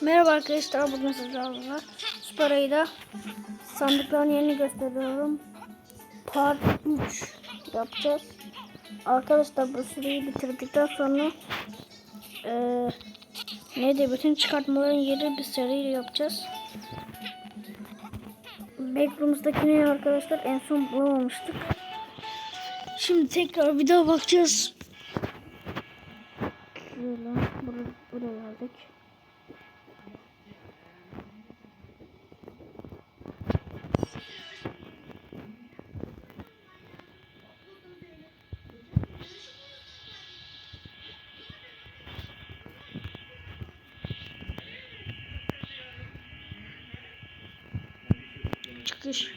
Merhaba arkadaşlar bugün sizlerle şu parayı da sandıkların yerini gösteriyorum. Part 3 yapacağız. Arkadaşlar bu süreyi bitirdikten sonra eee neydi bütün çıkartmaların yeri bir seri yapacağız. Backroom's'dakini arkadaşlar en son bulamamıştık. Şimdi tekrar bir daha bakacağız. Şöyle buraya, buraya geldik. Çıkış.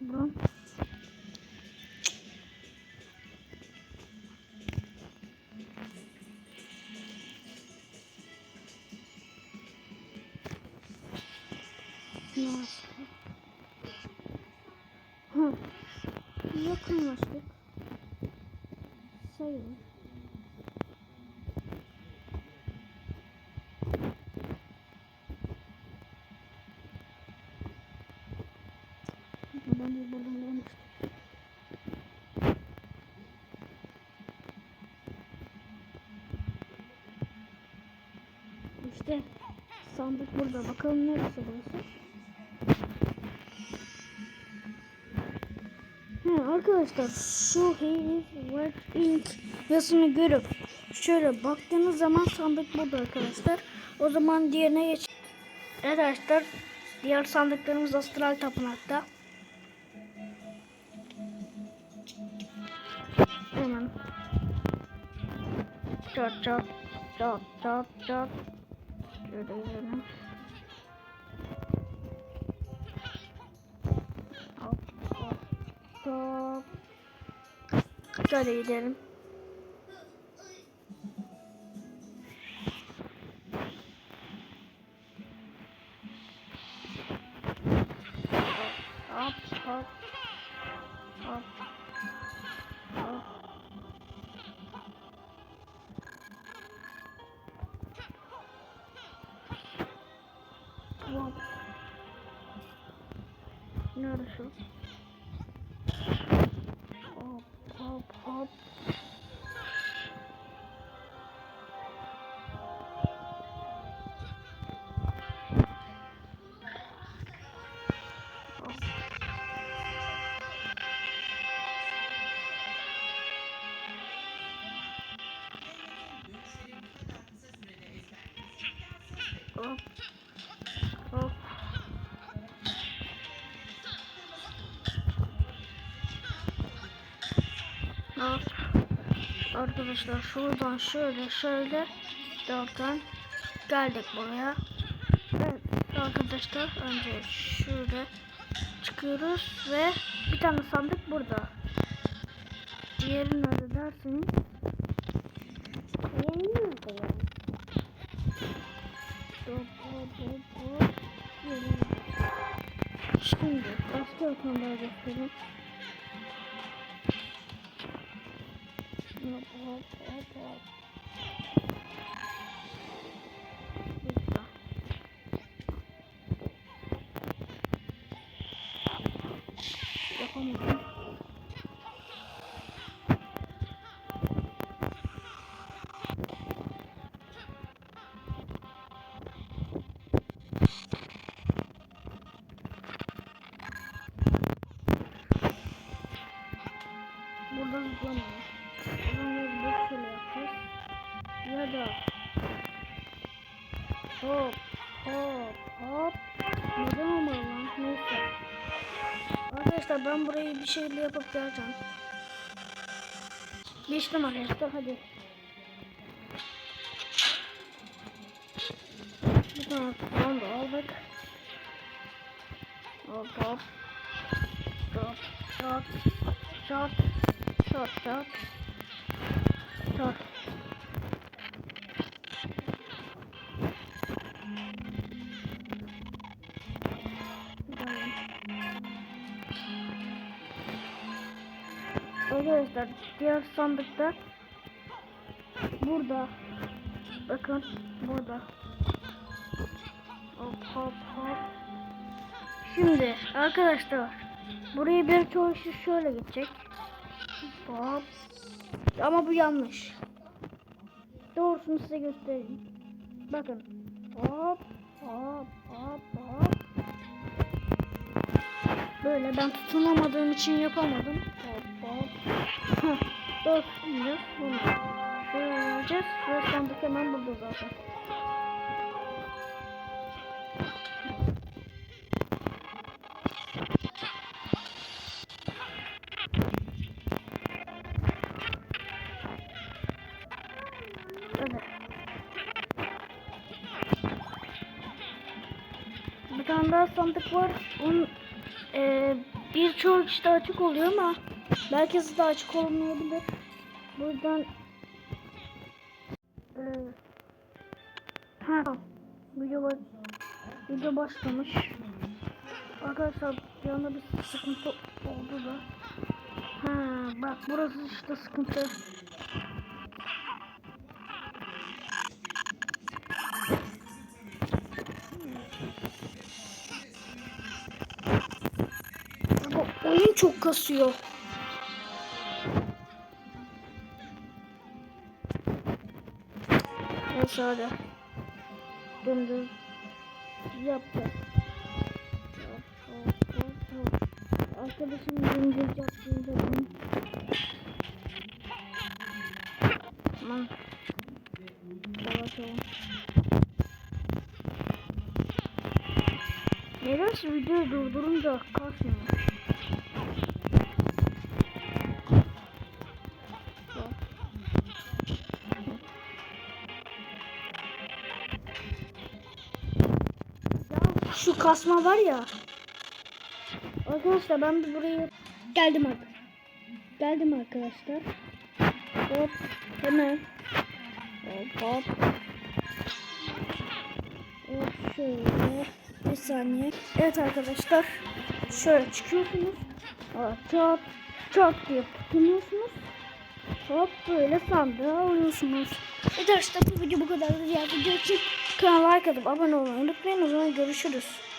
Buradan. Nasıl? Hı. Yakınlaştık. Sayın. Ben de buradan gelmiştim. İşte sandık burada. Bakalım neresi burası? He, arkadaşlar şu Hayes White Ink yazısını görüp şöyle baktığınız zaman sandık burada arkadaşlar. O zaman diğerine geç. Evet arkadaşlar diğer sandıklarımız Astral Tapınak'ta. Hemen. Çat çat çat çat çat. Şöyle gidelim. Hop hop hop. Şöyle gidelim. Hop hop Hop. Nerede şu? Hop. Hop. Hop. Hop. Arkadaşlar şuradan şöyle şöyle derken geldik buraya. Evet arkadaşlar önce şöyle çıkıyoruz ve bir tane sandık burada. Diğeri nerede dersiniz? Diğeri nerede yani? Şimdi başka daha göstereyim. Hop Ya da hop hop hop. Neden olmadı lan? Neyse. Arkadaşlar ben burayı bir şeyle yapıp geleceğim. Geçtim arkadaşlar hadi. Bir tane kutudan da aldık. Hop hop. Hop hop. Shot. Shot shot. Shot. Arkadaşlar diğer sandıkta burada. Bakın burada. Hop hop hop. Şimdi arkadaşlar buraya bir çoğu kişi şöyle gidecek. Hop. Ama bu yanlış. Doğrusunu size göstereyim. Bakın. Hop hop hop hop. Böyle ben tutunamadığım için yapamadım. İneceğiz. Bunu. Şöyle ineceğiz. Ve sandık hemen burada zaten. Bir tane daha sandık var. Onun eee birçok işte açık oluyor ama belki de açık olmayabilir. Bu yüzden eee ha video baş, video başlamış. Arkadaşlar anda bir sıkıntı oldu da. Ha bak burası işte sıkıntı. Bu oyun çok kasıyor. Neyse hadi. Dümdüz hop. Arkadaşım dümdüz yaptığında bunu. Tamam. Yavaş olun. Nedense videoyu durdurunca kasmıyor. Kasma var ya. Arkadaşlar ben bir buraya geldim abi. Geldim arkadaşlar. Hop hemen. Hop hop. Hop şöyle. Bir saniye. Evet arkadaşlar. Şöyle çıkıyorsunuz. Çat çat diye tutunuyorsunuz. Hop böyle sandığa alıyorsunuz. Evet arkadaşlar bu video bu kadar. Diğer video için kanala like atıp abone olmayı unutmayın. O zaman görüşürüz.